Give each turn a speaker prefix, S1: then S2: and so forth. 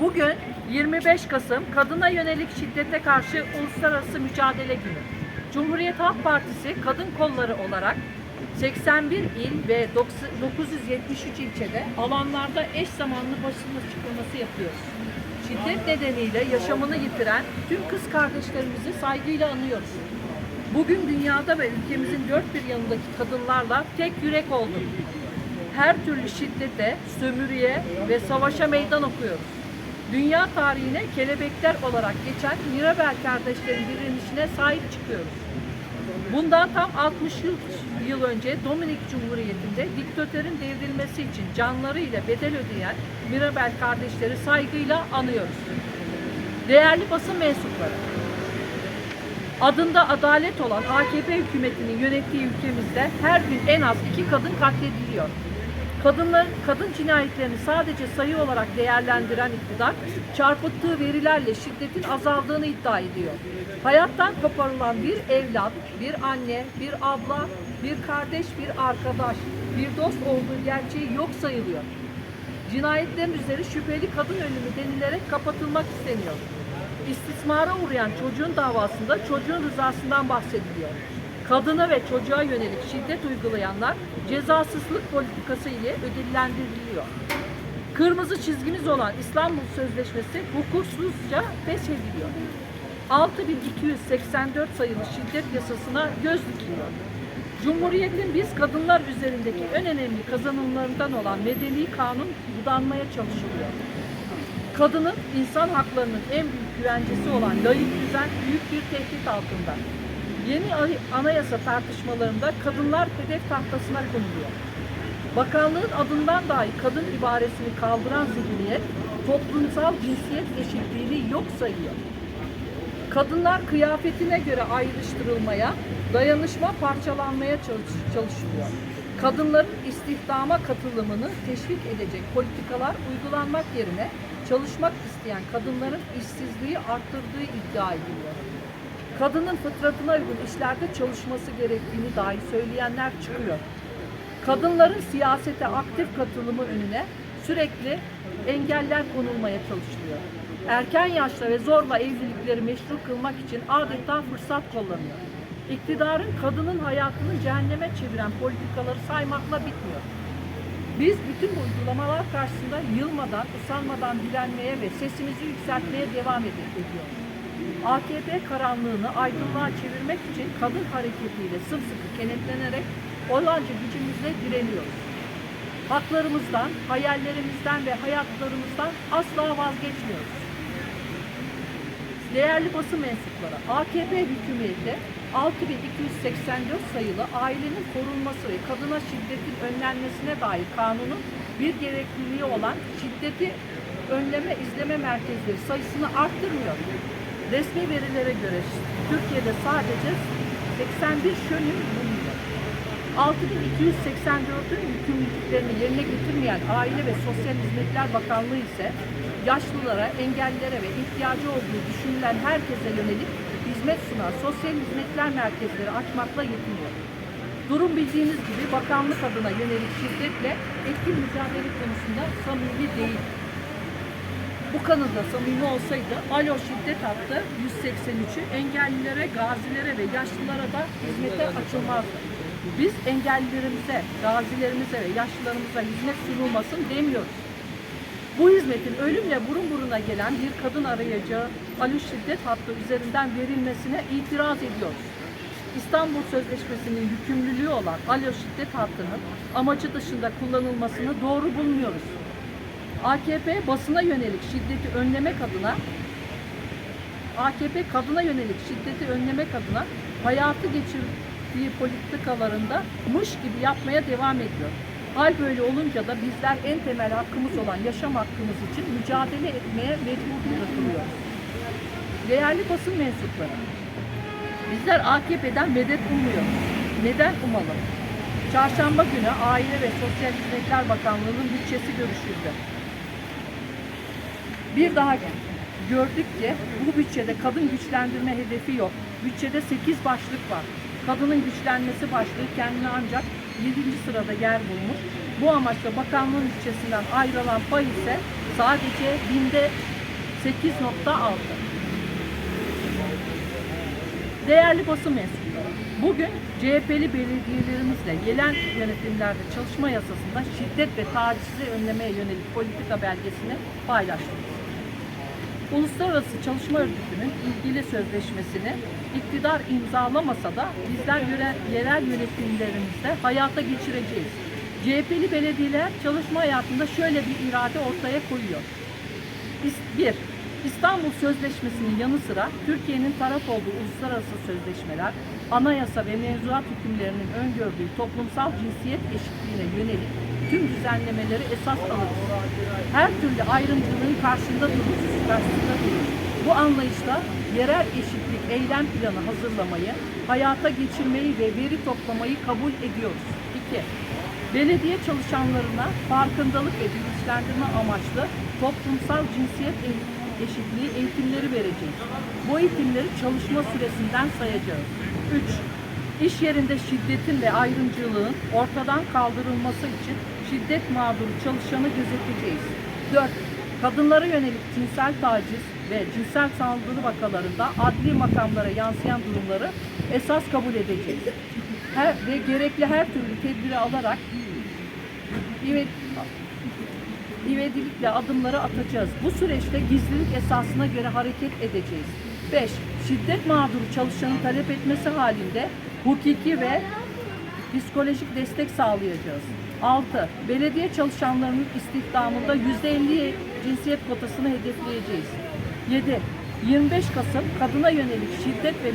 S1: Bugün 25 Kasım Kadına Yönelik Şiddete Karşı Uluslararası Mücadele Günü. Cumhuriyet Halk Partisi Kadın Kolları olarak 81 il ve 973 ilçede alanlarda eş zamanlı basın açıklaması yapıyoruz. Şiddet nedeniyle yaşamını yitiren tüm kız kardeşlerimizi saygıyla anıyoruz. Bugün dünyada ve ülkemizin dört bir yanındaki kadınlarla tek yürek olduk. Her türlü şiddete, sömürüye ve savaşa meydan okuyoruz. Dünya tarihine kelebekler olarak geçen Mirabel kardeşlerin direnişine sahip çıkıyoruz. Bundan tam 60 yıl, yıl önce Dominik Cumhuriyeti'nde diktatörün devrilmesi için canlarıyla bedel ödeyen Mirabel kardeşleri saygıyla anıyoruz. Değerli basın mensupları, adında adalet olan AKP hükümetinin yönettiği ülkemizde her gün en az iki kadın katlediliyor. Kadınların kadın cinayetlerini sadece sayı olarak değerlendiren iktidar, çarpıttığı verilerle şiddetin azaldığını iddia ediyor. Hayattan koparılan bir evlat, bir anne, bir abla, bir kardeş, bir arkadaş, bir dost olduğu gerçeği yok sayılıyor. Cinayetlerin üzeri şüpheli kadın ölümü denilerek kapatılmak isteniyor. İstismara uğrayan çocuğun davasında çocuğun rızasından bahsediliyor. Kadına ve çocuğa yönelik şiddet uygulayanlar cezasızlık politikası ile ödüllendiriliyor. Kırmızı çizgimiz olan İstanbul Sözleşmesi hukuksuzca feshediliyor. 6284 sayılı şiddet yasasına göz dikiliyor. Cumhuriyetin biz kadınlar üzerindeki en önemli kazanımlarından olan medeni kanun budanmaya çalışılıyor. Kadının insan haklarının en büyük güvencesi olan layık düzen büyük bir tehdit altında. Yeni anayasa tartışmalarında kadınlar hedef tahtasına konuluyor. Bakanlığın adından dahi kadın ibaresini kaldıran zihniyet toplumsal cinsiyet eşitliğini yok sayıyor. Kadınlar kıyafetine göre ayrıştırılmaya, dayanışma parçalanmaya çalış- çalışılıyor. Kadınların istihdama katılımını teşvik edecek politikalar uygulanmak yerine çalışmak isteyen kadınların işsizliği arttırdığı iddia ediliyor. Kadının fıtratına uygun işlerde çalışması gerektiğini dahi söyleyenler çıkıyor. Kadınların siyasete aktif katılımı önüne sürekli engeller konulmaya çalışılıyor. Erken yaşta ve zorla evlilikleri meşru kılmak için adeta fırsat kullanıyor. İktidarın kadının hayatını cehenneme çeviren politikaları saymakla bitmiyor. Biz bütün bu uygulamalar karşısında yılmadan, usanmadan direnmeye ve sesimizi yükseltmeye devam ed- ediyoruz. AKP karanlığını aydınlığa çevirmek için kadın hareketiyle sımsıkı kenetlenerek olanca gücümüzle direniyoruz. Haklarımızdan, hayallerimizden ve hayatlarımızdan asla vazgeçmiyoruz. Değerli basın mensupları, AKP hükümeti 6284 sayılı ailenin korunması ve kadına şiddetin önlenmesine dair kanunun bir gerekliliği olan şiddeti önleme izleme merkezleri sayısını arttırmıyor. Resmi verilere göre Türkiye'de sadece 81 şönün bulunuyor. 6284'ün yükümlülüklerini yerine getirmeyen Aile ve Sosyal Hizmetler Bakanlığı ise yaşlılara, engellilere ve ihtiyacı olduğu düşünülen herkese yönelik hizmet sunan sosyal hizmetler merkezleri açmakla yetiniyor. Durum bildiğiniz gibi bakanlık adına yönelik şiddetle etkin mücadele konusunda samimi değil. Bu kanalda samimi olsaydı Alo Şiddet hattı 183'ü engellilere, gazilere ve yaşlılara da hizmete açılmazdı. Biz engellilerimize, gazilerimize ve yaşlılarımıza hizmet sunulmasın demiyoruz. Bu hizmetin ölümle burun buruna gelen bir kadın arayacağı Alo Şiddet hattı üzerinden verilmesine itiraz ediyoruz. İstanbul Sözleşmesi'nin yükümlülüğü olan Alo Şiddet hattının amacı dışında kullanılmasını doğru bulmuyoruz. AKP basına yönelik şiddeti önlemek adına AKP kadına yönelik şiddeti önlemek adına hayatı geçirdiği politikalarında mış gibi yapmaya devam ediyor. Hal böyle olunca da bizler en temel hakkımız olan yaşam hakkımız için mücadele etmeye mecbur bırakılıyoruz. Değerli basın mensupları, bizler AKP'den medet umuyoruz. Neden umalım? Çarşamba günü Aile ve Sosyal Hizmetler Bakanlığı'nın bütçesi görüşüldü. Bir daha gördük ki bu bütçede kadın güçlendirme hedefi yok. Bütçede 8 başlık var. Kadının güçlenmesi başlığı kendine ancak 7. sırada yer bulmuş. Bu amaçla bakanlığın bütçesinden ayrılan pay ise sadece binde 8.6. Değerli basın mensupları, bugün CHP'li belediyelerimizle gelen yönetimlerde çalışma yasasında şiddet ve tacizi önlemeye yönelik politika belgesini paylaştık. Uluslararası Çalışma Örgütü'nün ilgili sözleşmesini iktidar imzalamasa da bizler yöre- yerel yönetimlerimizde hayata geçireceğiz. CHP'li belediyeler çalışma hayatında şöyle bir irade ortaya koyuyor. Bir, İstanbul Sözleşmesi'nin yanı sıra Türkiye'nin taraf olduğu uluslararası sözleşmeler, anayasa ve mevzuat hükümlerinin öngördüğü toplumsal cinsiyet eşitliğine yönelik tüm düzenlemeleri esas alırız. Her türlü ayrımcılığın karşında dururuz, karşısında dururuz. Bu anlayışla yerel eşitlik eylem planı hazırlamayı, hayata geçirmeyi ve veri toplamayı kabul ediyoruz. 2. Belediye çalışanlarına farkındalık ve bilinçlendirme amaçlı toplumsal cinsiyet eşitliği eğitimleri vereceğiz. Bu eğitimleri çalışma süresinden sayacağız. 3. İş yerinde şiddetin ve ayrımcılığın ortadan kaldırılması için şiddet mağduru çalışanı gözeteceğiz. 4. Kadınlara yönelik cinsel taciz ve cinsel saldırı vakalarında adli makamlara yansıyan durumları esas kabul edeceğiz. Her, ve gerekli her türlü tedbiri alarak ivet, ivedilikle adımları atacağız. Bu süreçte gizlilik esasına göre hareket edeceğiz. 5. Şiddet mağduru çalışanın talep etmesi halinde hukuki ve psikolojik destek sağlayacağız. 6. Belediye çalışanlarının istihdamında %50 cinsiyet kotasını hedefleyeceğiz. 7. 25 Kasım kadına yönelik şiddet ve